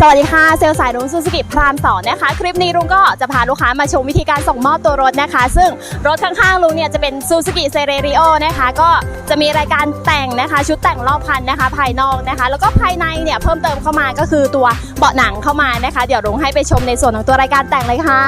สวัสดีค่ะ เซลสายรุ้งซูซูกิพรามสอนนะคะ คลิปนี้ลุงก็จะพาลูกค้ามาชมวิธีการส่งมอบตัวรถนะคะ ซึ่งรถข้างๆลุงเนี่ยจะเป็นซูซูกิเซเรริโอนะคะ ก็จะมีรายการแต่งนะคะ ชุดแต่งรอบคันนะคะ ภายนอกนะคะ แล้วก็ภายในเนี่ยเพิ่มเติมเข้ามาก็คือตัวเบาะหนังเข้ามานะคะ เดี๋ยวลุงให้ไปชมในส่วนของตัวรายการแต่งเลยค่ะ